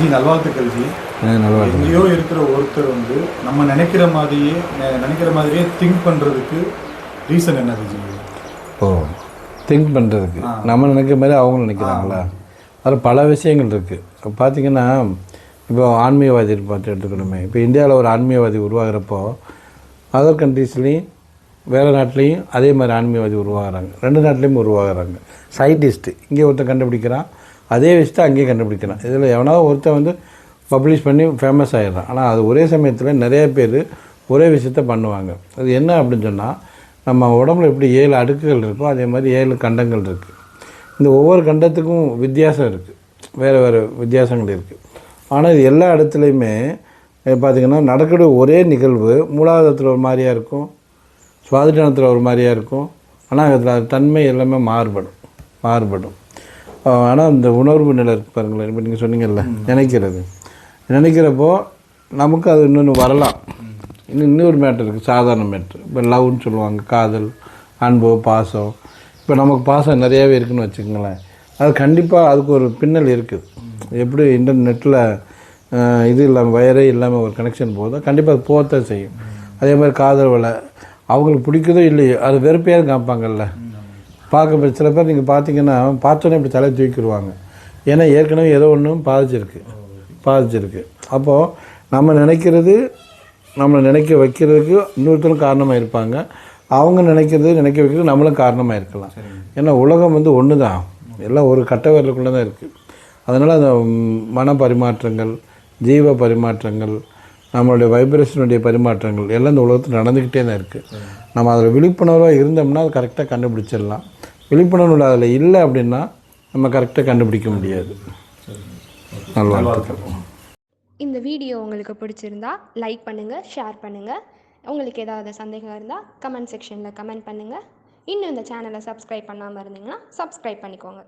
G நல்வாழ்த்துக்கள். G எங்கேயோ இருக்கிற ஒருத்தர் வந்து நம்ம நினைக்கிற மாதிரியே நினைக்கிற மாதிரியே திங்க் பண்றதுக்கு ரீசன் என்னது ஜி ஓ திங்க் பண்ணுறதுக்கு நம்ம நினைக்கிற மாதிரி அவங்க நினைக்கிறாங்களா? அதில் பல விஷயங்கள் இருக்குது இப்போ பார்த்தீங்கன்னா இப்போ ஆன்மீகவாதி பார்த்து எடுத்துக்கணுமே. இப்போ இந்தியாவில் ஒரு ஆன்மீகவாதி உருவாகிறப்போ அதர் கண்ட்ரீஸ்லேயும் வேறு நாட்டிலையும் அதே மாதிரி ஆன்மீகவாதி உருவாகிறாங்க. ரெண்டு நாட்டிலையும் உருவாகிறாங்க. சயின்டிஸ்ட்டு இங்கே ஒருத்தன் கண்டுபிடிக்கிறான். அதே விஷயத்தை அங்கேயே கண்டுபிடிக்கிறான் இதில் எவனாவது ஒருத்தன் வந்து பப்ளிஷ் பண்ணி ஃபேமஸ் ஆகிடுறான் ஆனால் அது ஒரே சமயத்தில் நிறைய பேர் ஒரே விஷயத்த பண்ணுவாங்க. அது என்ன அப்படின்னு சொன்னால் நம்ம உடம்புல எப்படி ஏழு அடுக்குகள் இருக்கோ அதே மாதிரி ஏழு கண்டங்கள் இருக்குது இந்த ஒவ்வொரு கண்டத்துக்கும் வித்தியாசம் இருக்குது வேறு வேறு வித்தியாசங்கள் இருக்குது ஆனால் இது எல்லா இடத்துலையுமே பார்த்திங்கன்னா நடக்கிற ஒரே நிகழ்வு மூலாதாரத்தில் ஒரு மாதிரியாக இருக்கும் சுவாதிஷ்டானத்தில் ஒரு மாதிரியாக இருக்கும் ஆனால் அதில் தன்மை எல்லாமே மாறுபடும் மாறுபடும். ஆனால் இந்த உணர்வு நிலை இருக்கு பாருங்களேன். இப்போ நீங்கள் சொன்னீங்கல்ல நினைக்கிறது. நினைக்கிறப்போ நமக்கு அது இன்னொன்று வரலாம். இன்னும் இன்னொரு மேட்ரு இருக்குது சாதாரண மேட்ரு இப்போ லவ்னு சொல்லுவாங்க காதல் அன்பு பாசம் இப்போ நமக்கு பாசம் நிறையாவே இருக்குன்னு வச்சுக்கோங்களேன். அது கண்டிப்பாக அதுக்கு ஒரு பின்னல் இருக்குது எப்படி இன்டர்நெட்டில் இது இல்லாமல் வயரே இல்லாமல் ஒரு கனெக்ஷன் போகுதோ கண்டிப்பாக அது போகத்தான் செய்யும். அதே மாதிரி காதல் வலை அவங்களுக்கு பிடிக்குதோ இல்லையோ அது வெறுப்பையாக காமிப்பாங்கல்ல. பார்க்க சில பேர் நீங்கள் பார்த்தீங்கன்னா பார்த்தோன்னே இப்படி தலையை தூக்கிடுவாங்க. ஏன்னா ஏற்கனவே ஏதோ ஒன்றும் பாதிச்சிருக்கு. பாதிச்சிருக்கு. அப்போது நம்ம நினைக்கிறது நம்மளை நினைக்க வைக்கிறதுக்கு இன்னொருத்தரும் காரணமாக இருப்பாங்க. அவங்க நினைக்கிறது நினைக்க வைக்கிறது நம்மளும் காரணமாக இருக்கலாம். ஏன்னா உலகம் வந்து ஒன்று தான் எல்லாம் ஒரு கட்ட வரலுக்குள்ளே தான் இருக்குது அதனால் அந்த மன பரிமாற்றங்கள் ஜீவ பரிமாற்றங்கள் நம்மளுடைய வைப்ரேஷனுடைய பரிமாற்றங்கள் எல்லாம் இந்த உலகத்தில் நடந்துக்கிட்டே தான் இருக்குது நம்ம அதில் விழிப்புணர்வாக இருந்தோம்னா அது கரெக்டாக கண்டுபிடிச்சிடலாம். விழிப்புணர்வு அதில் இல்லை அப்படின்னா நம்ம கரெக்டாக கண்டுபிடிக்க முடியாது. நல்வாழ்த்துக்கள். இந்த வீடியோ உங்களுக்கு பிடிச்சிருந்தா லைக் பண்ணுங்கள் ஷேர் பண்ணுங்கள் உங்களுக்கு ஏதாவது சந்தேகம் இருந்தால் கமெண்ட் செக்ஷனில் கமெண்ட் பண்ணுங்கள் இன்னும் இந்த சேனலை சப்ஸ்கிரைப் பண்ணாமல் இருந்தீங்கன்னா சப்ஸ்கிரைப் பண்ணிக்கோங்க.